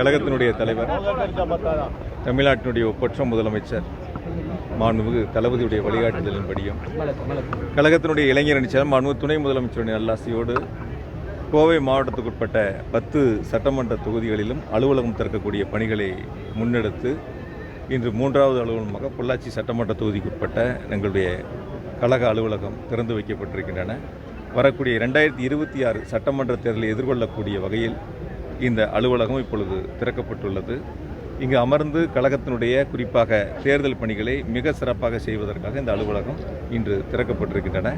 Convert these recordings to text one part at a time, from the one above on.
கழகத்தினுடைய தலைவர் தமிழ்நாட்டினுடைய ஒப்பற்ற முதலமைச்சர் மாண்புமிகு தளபதியுடைய வழிகாட்டுதலின்படியும் கழகத்தினுடைய இளைஞர் செயலர் மாண்புமிகு துணை முதலமைச்சருடைய நல்லாசியோடு கோவை மாவட்டத்துக்குட்பட்ட பத்து சட்டமன்ற தொகுதிகளிலும் அலுவலகம் திறக்கக்கூடிய பணிகளை முன்னெடுத்து இன்று மூன்றாவது அலுவலகமாக பொள்ளாச்சி சட்டமன்ற தொகுதிக்குட்பட்ட எங்களுடைய கழக அலுவலகம் திறந்து வைக்கப்பட்டிருக்கின்றன. வரக்கூடிய ரெண்டாயிரத்தி இருபத்தி ஆறு சட்டமன்ற தேர்தலை எதிர்கொள்ளக்கூடிய வகையில் இந்த அலுவலகம் இப்பொழுது திறக்கப்பட்டுள்ளது. இங்கு அமர்ந்து கழகத்தினுடைய குறிப்பாக தேர்தல் பணிகளை மிக சிறப்பாக செய்வதற்காக இந்த அலுவலகம் இன்று திறக்கப்பட்டிருக்கின்றன.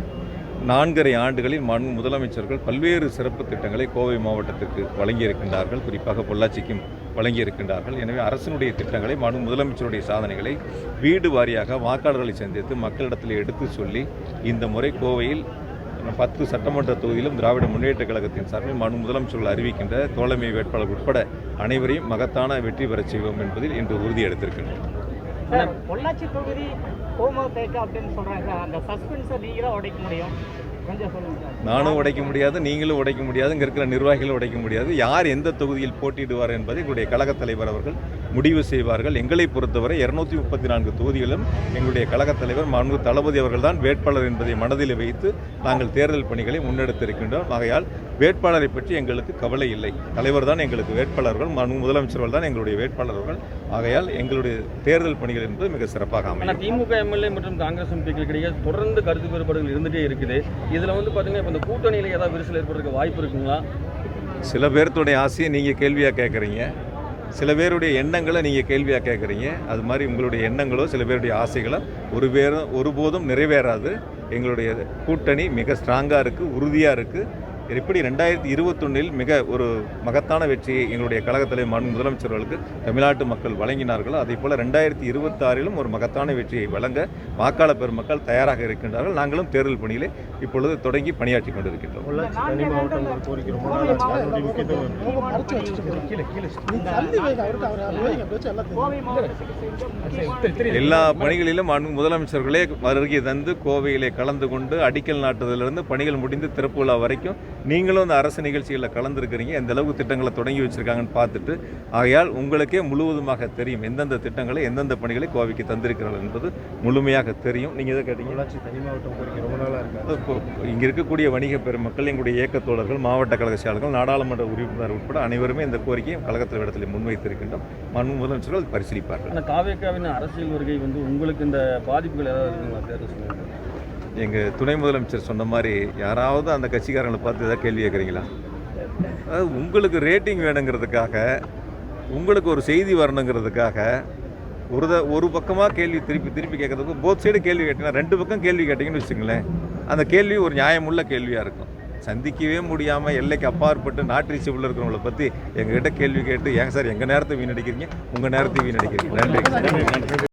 நான்கரை ஆண்டுகளில் மண் முதலமைச்சர்கள் பல்வேறு சிறப்பு திட்டங்களை கோவை மாவட்டத்திற்கு வழங்கியிருக்கின்றார்கள். குறிப்பாக பொள்ளாச்சிக்கும் வழங்கியிருக்கின்றார்கள். எனவே அரசினுடைய திட்டங்களை மனு முதலமைச்சருடைய சாதனைகளை வீடு வாரியாக வாக்காளர்களை சந்தித்து மக்களிடத்தில் எடுத்து சொல்லி இந்த முறை கோவையில் பத்து சட்டமன்ற தொகுதியிலும் திராவிட முன்னேற்ற கழகத்தின் சார்பில் மனு முதலமைச்சர்கள் அறிவிக்கின்ற தோழமை வேட்பாளர் உட்பட அனைவரையும் மகத்தான வெற்றி பெறச் செய்வோம் என்பதில் இன்று உறுதி எடுத்திருக்கின்றனர் சார் பொள்ளாச்சி தொகுதி அப்படின்னு அந்த சஸ்பென்ஸை உடைக்க முடியும்? நானும் உடைக்க முடியாது நீங்களும் உடைக்க முடியாது இங்கே இருக்கிற நிர்வாகிகளும் உடைக்க முடியாது. யார் எந்த தொகுதியில் போட்டியிடுவார் என்பதை எங்களுடைய கழகத் தலைவர் அவர்கள் முடிவு செய்வார்கள். எங்களை பொறுத்தவரை இருநூத்தி முப்பத்தி நான்கு தொகுதிகளிலும் எங்களுடைய கழகத் தலைவர் மாண்பு தளபதி அவர்கள் தான் வேட்பாளர் என்பதை மனதில் வைத்து நாங்கள் தேர்தல் பணிகளை முன்னெடுத்திருக்கின்றோம். ஆகையால் வேட்பாளரை பற்றி எங்களுக்கு கவலை இல்லை. தலைவர் தான் எங்களுக்கு வேட்பாளர்கள். முதலமைச்சர்கள் தான் எங்களுடைய வேட்பாளர்கள். ஆகையால் எங்களுடைய தேர்தல் பணிகள் என்பது மிக சிறப்பாக அமையும். திமுக எம்எல்ஏ மற்றும் காங்கிரஸ் எம்பிக்களுக்கிடையே தொடர்ந்து கருத்து வேறுபாடுகள் இருந்துகிட்டே இருக்குது. இதில் வந்து பார்த்தீங்கன்னா இப்போ இந்த கூட்டணியில் ஏதாவது விரிசல் ஏற்படுறதுக்கு வாய்ப்பு இருக்குங்களா? சில பேர்த்துடைய ஆசையை நீங்கள் கேள்வியாக கேட்குறீங்க சில பேருடைய எண்ணங்களை நீங்கள் கேள்வியாக கேட்குறீங்க அது மாதிரி உங்களுடைய எண்ணங்களோ சில பேருடைய ஆசைகளோ ஒரு பேரும் ஒருபோதும் நிறைவேறாது. எங்களுடைய கூட்டணி மிக ஸ்ட்ராங்காக இருக்குது உறுதியாக இருக்குது எப்படி ரெண்டாயிரத்தி இருபத்தொன்னில் மிக ஒரு மகத்தான வெற்றியை எங்களுடைய கழகத் தலைவர் மாண்பு முதலமைச்சர்களுக்கு தமிழ்நாட்டு மக்கள் வழங்கினார்களோ. அதே போல் ரெண்டாயிரத்தி இருபத்தாறிலும் ஒரு மகத்தான வெற்றியை வழங்க வாக்காளர் பெருமக்கள் தயாராக இருக்கின்றார்கள். நாங்களும் தேர்தல் பணியிலே இப்பொழுது தொடங்கி பணியாற்றி கொண்டிருக்கின்றோம். எல்லா பணிகளிலும் மாண்பு முதலமைச்சர்களே வருகை தந்து கோவையிலே கலந்து கொண்டு அடிக்கல் நாட்டுதலிருந்து பணிகள் முடிந்து திறப்பு விழா வரைக்கும் நீங்களும் அந்த அரசு நிகழ்ச்சிகளில் கலந்துருக்கிறீங்க. எந்த அளவுக்கு திட்டங்களை தொடங்கி வச்சிருக்காங்கன்னு பார்த்துட்டு ஆகையால் உங்களுக்கே முழுவதுமாக தெரியும் எந்தெந்த திட்டங்களை எந்தெந்த பணிகளை கோவைக்கு தந்திருக்கிறார்கள் என்பது முழுமையாக தெரியும். நீங்கள் எதை கேட்டீங்க? தனி மாவட்டம் கோரிக்கை ரொம்ப நாளாக இருக்கு? இப்போ இங்கே இருக்கக்கூடிய வணிக பெருமக்கள் எங்களுடைய இயக்கத் தோழர்கள் மாவட்ட கழக செயலாளர்கள் நாடாளுமன்ற உறுப்பினர் உட்பட அனைவருமே இந்த கோரிக்கையை கழகத்தில் இடத்துல முன்வைத்திருக்கின்றோம். மனு முதலமைச்சர்கள் பரிசீலிப்பார்கள். காவேக்காவின் அரசியல் வருகை வந்து உங்களுக்கு இந்த பாதிப்புகள் ஏதாவது இருக்குங்களா? தேர்தல் எங்கள் துணை முதலமைச்சர் சொன்ன மாதிரி யாராவது அந்த கட்சிக்காரங்களை பார்த்து ஏதாவது கேள்வி கேட்குறீங்களா? அதாவது உங்களுக்கு ரேட்டிங் வேணுங்கிறதுக்காக உங்களுக்கு ஒரு செய்தி வரணுங்கிறதுக்காக ஒரு த ஒரு பக்கமாக கேள்வி திருப்பி திருப்பி கேட்கறதுக்கு போத் சைடு கேள்வி கேட்டீங்கன்னா ரெண்டு பக்கம் கேள்வி கேட்டிங்கன்னு வச்சுங்களேன் அந்த கேள்வி ஒரு நியாயமுள்ள கேள்வியாக இருக்கும். சந்திக்கவே முடியாமல் எல்லைக்கு அப்பாற்பட்டு நாட்டு ரீச்சபிள் இருக்கிறவங்கள பற்றி எங்ககிட்ட கேள்வி கேட்டு ஏங்க சார் எங்கள் நேரத்தை வீணடிக்கிறீங்க? உங்கள் நேரத்தை வீணடிக்கிறீங்க. நன்றி.